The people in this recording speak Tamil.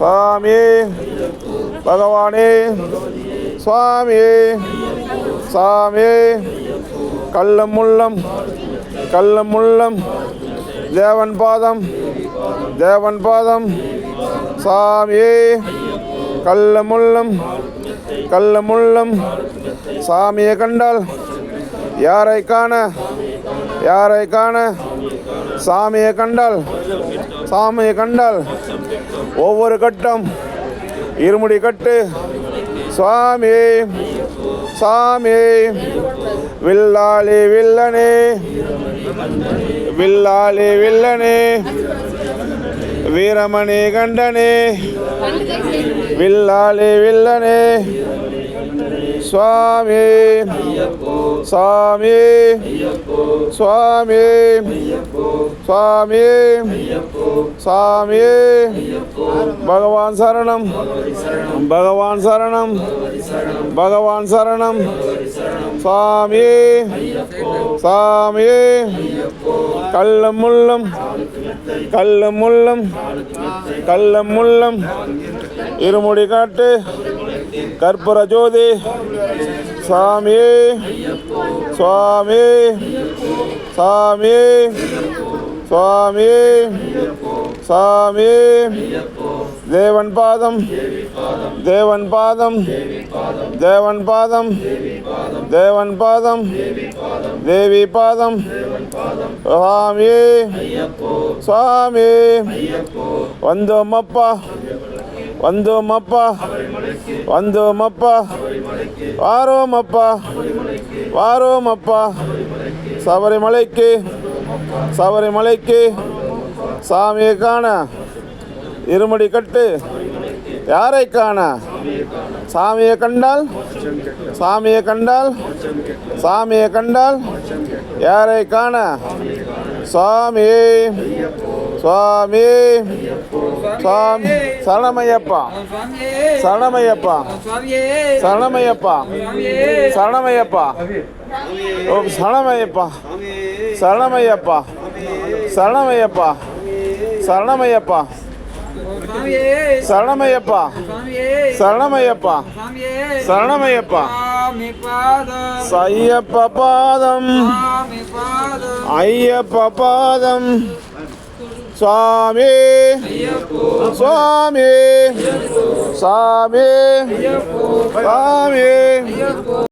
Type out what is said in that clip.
சுவாமி பகவானே சுவாமி சாமி கள்ளம் உள்ளம் கள்ளம் உள்ளம் தேவன் பாதம் தேவன் பாதம் சாமி கள்ளம் உள்ளம் கள்ளம் உள்ளம் சாமியை கண்டால் யாரை காண யாரை காண சாமியை கண்டால் சாமியை கண்டால் ஒவ்வொரு கட்டம் இருமுடி கட்டு. சுவாமி சாமி வில்லாளி வில்லனே வில்லாளி வில்லனே வீரமணி கண்டனே. வில்லாளி வில்லனே. சுவாமி. சுவாமி. சுவாமி. சுவாமி. சுவாமி. பகவான் சரணம். பகவான் சரணம். பகவான் சரணம். சாமி சாமி கள்ளம் முள்ளம் கள்ளம் முள்ளம் கள்ளம் முள்ளம் இருமுடி காட்டு. கற்பூர ஜோதி. சாமி. சுவாமி. சாமி. சுவாமி. சாமி. தேவன் பாதம். தேவன் பாதம். தேவன் பாதம். தேவன் பாதம். தேவி பாதம். சுவாமி. சுவாமி. வந்தோம் அப்பா. வந்தோம் அப்பா வந்தோம் அப்பா வாரோம் அப்பா வாரோம் அப்பா சபரிமலைக்கு. சபரிமலைக்கு. சாமியை காண. இருமடி கட்டு. யாரை காண? சாமியை கண்டால்? சாமியை கண்டால்? சாமியை கண்டால்? யாரை காண? சுவாமி சுவாமி. சுவாமி சரணமையப்பா. சரணமையப்பா. சரணமையப்பா. சரணமையப்பா. ஓம் சரணமையப்பா. சரணமையப்பா. சரணமையப்பா. சரணமையப்பா. சரணமையப்பா. சரணமையப்பா. சரணமையப்பா. சுவாமி பாதம். ஐயப்ப பாதம். சுவாமி பாதம் ஐயப்ப பாதம் சுவாமி சுவாமி சாமி சாமி